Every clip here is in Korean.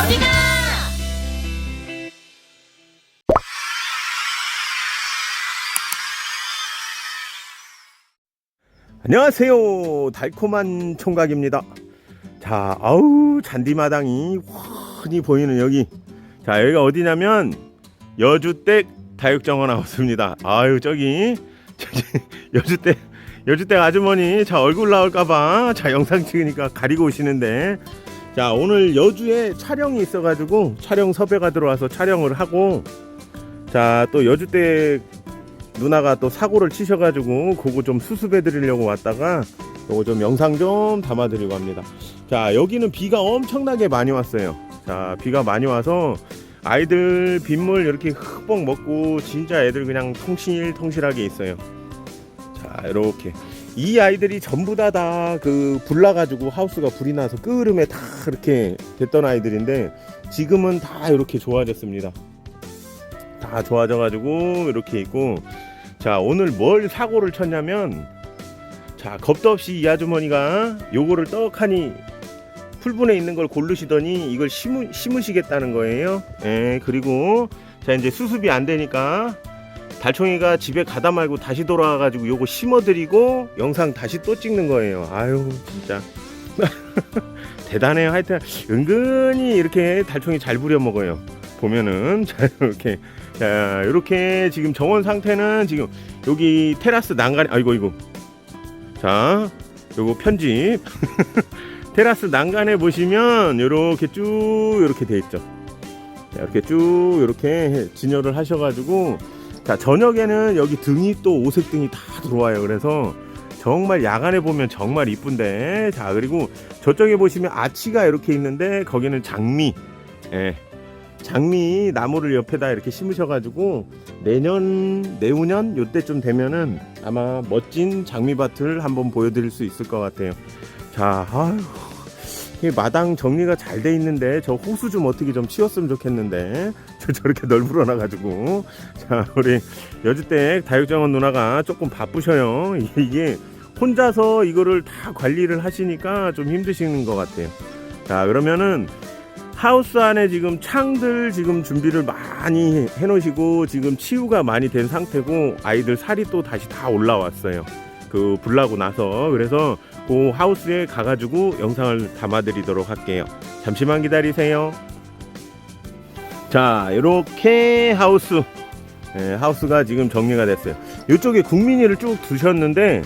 어디가? 안녕하세요. 달콤한 총각입니다. 자, 아우 잔디마당이 훤히 보이는 여기. 자, 여기가 어디냐면 여주댁 다육정원 하우스입니다. 아유 저기 저기 여주댁 여주댁 아주머니 자 얼굴 나올까봐 자 영상 찍으니까 가리고 오시는데 자 오늘 여주에 촬영이 있어가지고 촬영 섭외가 들어와서 촬영을 하고 자 또 여주댁 누나가 또 사고를 치셔가지고 그거 좀 수습해 드리려고 왔다가 요거 좀 영상 좀 담아 드리고 합니다. 자 여기는 비가 엄청나게 많이 왔어요. 자 비가 많이 와서 아이들 빗물 이렇게 흠뻑 먹고 진짜 애들 그냥 통실통실하게 있어요. 자 이렇게 이 아이들이 전부 다 다 그 불나가지고 하우스가 불이 나서 끄름에 다 이렇게 됐던 아이들인데 지금은 다 이렇게 좋아졌습니다. 다 좋아져가지고 이렇게 있고 자 오늘 뭘 사고를 쳤냐면 자 겁도 없이 이 아주머니가 요거를 떡하니 풀분에 있는 걸 고르시더니 이걸 심으, 심으시겠다는 거예요. 예 그리고 자 이제 수습이 안 되니까 달총이가 집에 가다 말고 다시 돌아와가지고 요거 심어드리고 영상 다시 또 찍는 거예요. 아유 진짜. 대단해요. 하여튼 은근히 이렇게 달총이 잘 부려 먹어요. 보면은 자 이렇게. 자 이렇게 지금 정원 상태는 지금 여기 테라스 난간에 아이고 이거. 자 요거 편집. 테라스 난간에 보시면 이렇게 쭉 이렇게 돼 있죠. 자, 이렇게 쭉 이렇게 진열을 하셔가지고 자 저녁에는 여기 등이 또 오색 등이 다 들어와요 그래서 정말 야간에 보면 정말 이쁜데 자 그리고 저쪽에 보시면 아치가 이렇게 있는데 거기는 장미 예. 장미 나무를 옆에다 이렇게 심으셔가지고 내년 내후년 요때쯤 되면은 아마 멋진 장미밭을 한번 보여드릴 수 있을 것 같아요. 자, 아휴, 이 마당 정리가 잘 돼 있는데 저 호수 좀 어떻게 좀 치웠으면 좋겠는데 저 저렇게 널브러놔가지고 자 우리 여주댁 다육정원 누나가 조금 바쁘셔요. 이게 혼자서 이거를 다 관리를 하시니까 좀 힘드신 것 같아요. 자 그러면은 하우스 안에 지금 창들 지금 준비를 많이 해 놓으시고 지금 치유가 많이 된 상태고 아이들 살이 또 다시 다 올라왔어요. 그 불나고 나서 그래서 그 하우스에 가가지고 영상을 담아드리도록 할게요. 잠시만 기다리세요. 자 이렇게 하우스 예, 하우스가 지금 정리가 됐어요. 이쪽에 국민이를 쭉 두셨는데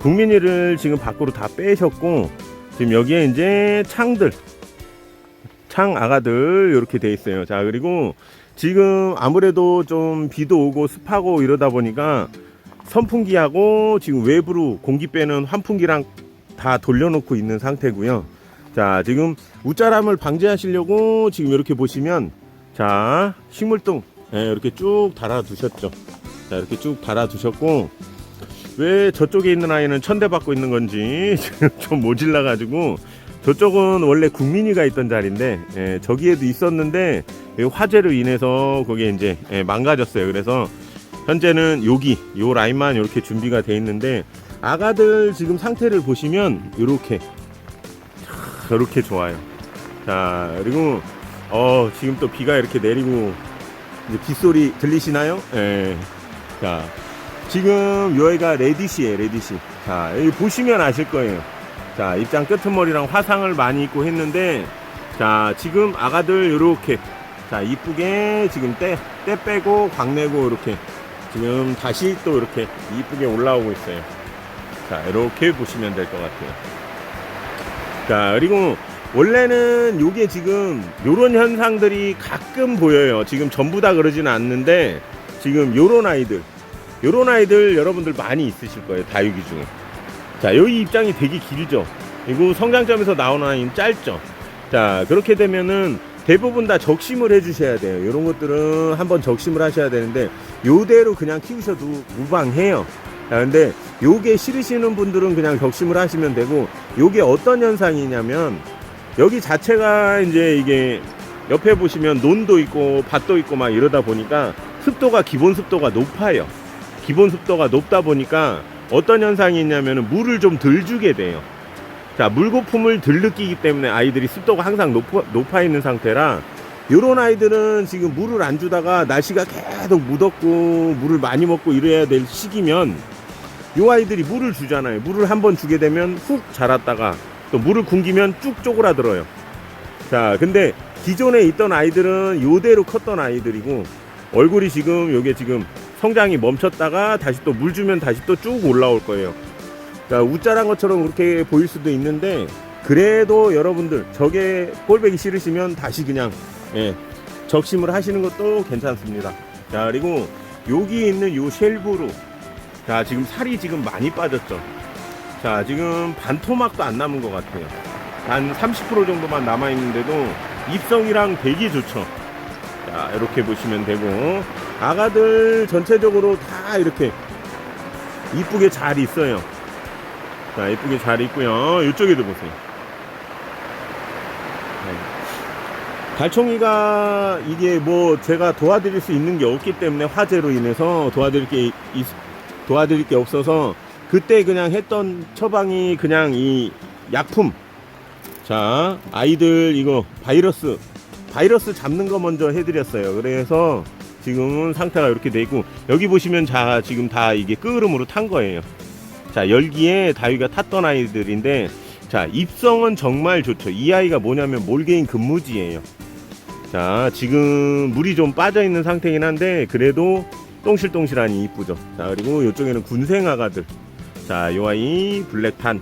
국민이를 지금 밖으로 다 빼셨고 지금 여기에 이제 창들 창 아가들 이렇게 돼 있어요. 자 그리고 지금 아무래도 좀 비도 오고 습하고 이러다 보니까 선풍기하고 지금 외부로 공기 빼는 환풍기랑 다 돌려놓고 있는 상태고요. 자 지금 웃자람을 방지하시려고 지금 이렇게 보시면 자 식물동 예, 이렇게 쭉 달아 두셨죠. 자 이렇게 쭉 달아 두셨고 왜 저쪽에 있는 아이는 천대 받고 있는 건지 좀 모질라 가지고 저쪽은 원래 국민이가 있던 자리인데 예, 저기에도 있었는데 이 화재로 인해서 거기에 이제 예, 망가졌어요. 그래서 현재는 여기 요 라인만 이렇게 준비가 돼 있는데 아가들 지금 상태를 보시면 이렇게 저렇게 좋아요. 자 그리고 어 지금 또 비가 이렇게 내리고 이제 빗소리 들리시나요? 예. 자 지금 여기가 레디시에요 레디시. 자 여기 보시면 아실 거예요. 자 입장 끄트머리랑 화상을 많이 입고 했는데 자 지금 아가들 요렇게 자 이쁘게 지금 때, 때 빼고 광내고 이렇게 지금 다시 또 이렇게 이쁘게 올라오고 있어요 자 이렇게 보시면 될 것 같아요 자 그리고 원래는 요게 지금 요런 현상들이 가끔 보여요 지금 전부 다 그러지는 않는데 지금 요런 아이들 요런 아이들 여러분들 많이 있으실 거예요 다육이 중에 자, 여기 입장이 되게 길죠. 그리고 성장점에서 나오는 아이는 짧죠. 자, 그렇게 되면은 대부분 다 적심을 해주셔야 돼요. 이런 것들은 한번 적심을 하셔야 되는데, 요대로 그냥 키우셔도 무방해요. 자, 근데 요게 싫으시는 분들은 그냥 적심을 하시면 되고, 요게 어떤 현상이냐면, 여기 자체가 이제 이게 옆에 보시면 논도 있고 밭도 있고 막 이러다 보니까 습도가 기본 습도가 높아요. 기본 습도가 높다 보니까 어떤 현상이 있냐면 물을 좀 덜 주게 돼요. 자 물거품을 덜 느끼기 때문에 아이들이 습도가 항상 높아, 높아 있는 상태라 요런 아이들은 지금 물을 안 주다가 날씨가 계속 묻었고 물을 많이 먹고 이래야 될 시기면 요 아이들이 물을 주잖아요. 물을 한 번 주게 되면 훅 자랐다가 또 물을 굶기면 쭉 쪼그라들어요. 자 근데 기존에 있던 아이들은 요대로 컸던 아이들이고 얼굴이 지금 요게 지금 성장이 멈췄다가 다시 또 물 주면 다시 또 쭉 올라올 거예요. 자, 우짜란 것처럼 그렇게 보일 수도 있는데 그래도 여러분들 저게 꼴배기 싫으시면 다시 그냥 예, 적심을 하시는 것도 괜찮습니다. 자 그리고 여기 있는 요 쉘브루 자 지금 살이 지금 많이 빠졌죠. 자 지금 반토막도 안 남은 것 같아요. 한 30% 정도만 남아 있는데도 입성이랑 되게 좋죠. 자 이렇게 보시면 되고 아가들 전체적으로 다 이렇게 이쁘게 잘 있어요. 자, 이쁘게 잘 있고요. 이쪽에도 보세요. 네. 달총이가 이게 뭐 제가 도와드릴 수 있는 게 없기 때문에 화재로 인해서 도와드릴 게 있- 도와드릴 게 없어서 그때 그냥 했던 처방이 그냥 이 약품. 자, 아이들 이거 바이러스 바이러스 잡는 거 먼저 해드렸어요. 그래서 지금은 상태가 이렇게 돼 있고 여기 보시면 자 지금 다 이게 끄름으로 탄 거예요. 자 열기에 다위가 탔던 아이들인데 자 입성은 정말 좋죠 이 아이가 뭐냐면 몰개인 근무지예요 자 지금 물이 좀 빠져 있는 상태긴 한데 그래도 똥실똥실하니 이쁘죠 자 그리고 이쪽에는 군생 아가들 자 요 아이 블랙탄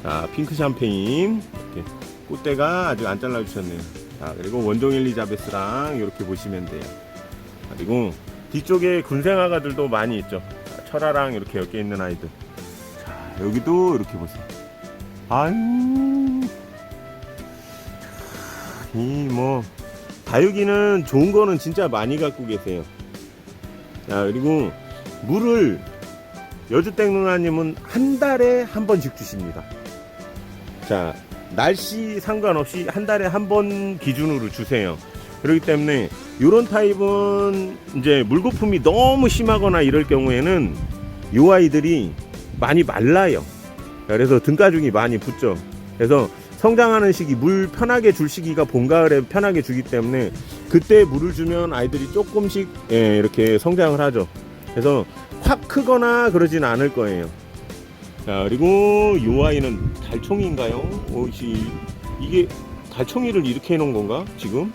자 핑크 샴페인 이렇게 꽃대가 아직 안 잘라주셨네요 자 그리고 원종 엘리자베스랑 이렇게 보시면 돼요 그리고 뒤쪽에 군생 아가들도 많이 있죠 자, 철아랑 이렇게 엮여 있는 아이들. 자, 여기도 이렇게 보세요. 아유. 이뭐 다육이는 좋은 거는 진짜 많이 갖고 계세요. 자, 그리고 물을 여주땡 누나님은 한 달에 한 번씩 주십니다. 자, 날씨 상관없이 한 달에 한 번 기준으로 주세요. 그렇기 때문에 이런 타입은 이제 물거품이 너무 심하거나 이럴 경우에는 요 아이들이 많이 말라요. 그래서 등가죽이 많이 붙죠. 그래서 성장하는 시기 물 편하게 줄 시기가 봄 가을에 편하게 주기 때문에 그때 물을 주면 아이들이 조금씩 예, 이렇게 성장을 하죠. 그래서 확 크거나 그러진 않을 거예요. 자 그리고 요 아이는 달총인가요? 오씨 이게 달총이를 이렇게 해놓은 건가 지금?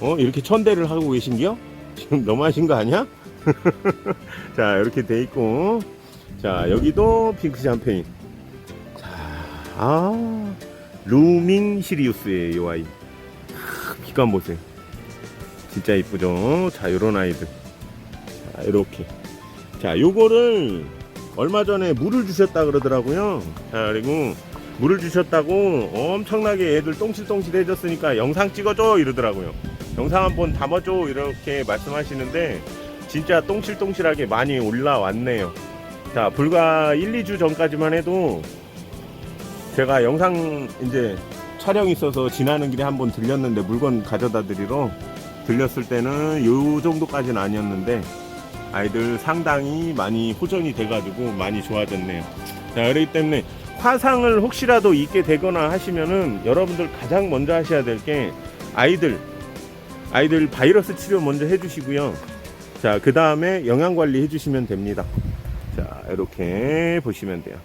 어 이렇게 천대를 하고 계신겨? 지금 너무하신 거 아니야? 자 이렇게 돼 있고 자 여기도 핑크 샴페인 자 아 루밍 시리우스의 요 아이. 크, 빛감 보세요 진짜 이쁘죠? 자 요런 아이들. 자 이렇게. 자 요거를 얼마 전에 물을 주셨다 그러더라고요. 자 그리고 물을 주셨다고 엄청나게 애들 똥실똥실 해졌으니까 영상 찍어줘 이러더라고요. 영상 한번 담아줘 이렇게 말씀하시는데 진짜 똥실똥실하게 많이 올라왔네요. 자 불과 1, 2주 전까지만 해도 제가 영상 이제 촬영 있어서 지나는 길에 한번 들렸는데 물건 가져다 드리러 들렸을 때는 요 정도까지는 아니었는데 아이들 상당히 많이 호전이 돼가지고 많이 좋아졌네요 자 그렇기 때문에 화상을 혹시라도 입게 되거나 하시면은 여러분들 가장 먼저 하셔야 될 게 아이들 아이들 바이러스 치료 먼저 해주시고요. 자, 그 다음에 영양 관리 해주시면 됩니다. 자, 이렇게 보시면 돼요.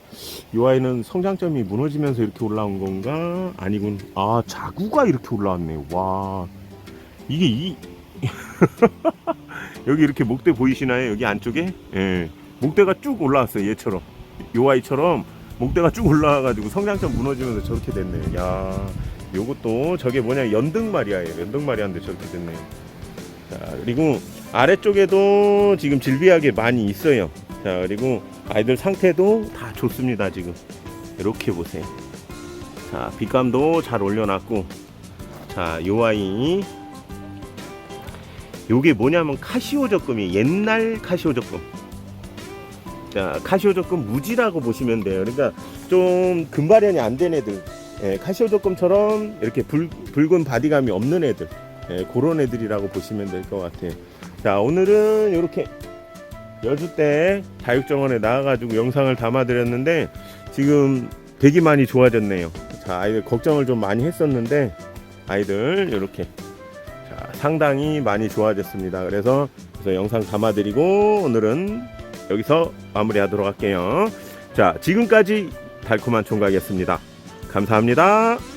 이 아이는 성장점이 무너지면서 이렇게 올라온 건가? 아니군. 아, 자구가 이렇게 올라왔네요. 와, 이게 이 여기 이렇게 목대 보이시나요? 여기 안쪽에? 예, 목대가 쭉 올라왔어요. 얘처럼. 요 아이처럼 목대가 쭉 올라와가지고 성장점 무너지면서 저렇게 됐네요. 야, 요것도 저게 뭐냐 연등마리아예요. 연등마리아인데 저렇게 됐네요. 자, 그리고 아래쪽에도 지금 질비하게 많이 있어요. 자, 그리고 아이들 상태도 다 좋습니다. 지금 이렇게 보세요. 자, 빛감도 잘 올려놨고, 자, 요 아이. 요게 뭐냐면 카시오 적금이 옛날 카시오 적금. 자, 카시오 적금 무지라고 보시면 돼요. 그러니까 좀 금발현이 안 된 애들, 예, 카시오 적금처럼 이렇게 붉, 붉은 바디감이 없는 애들, 예, 그런 애들이라고 보시면 될 것 같아요. 자, 오늘은 이렇게 여주 때 다육정원에 나와가지고 영상을 담아드렸는데 지금 되게 많이 좋아졌네요. 자, 아이들 걱정을 좀 많이 했었는데 아이들 이렇게 자, 상당히 많이 좋아졌습니다. 그래서 그래서 영상 담아드리고 오늘은 여기서 마무리하도록 할게요. 자, 지금까지 달콤한 총각이었습니다. 감사합니다.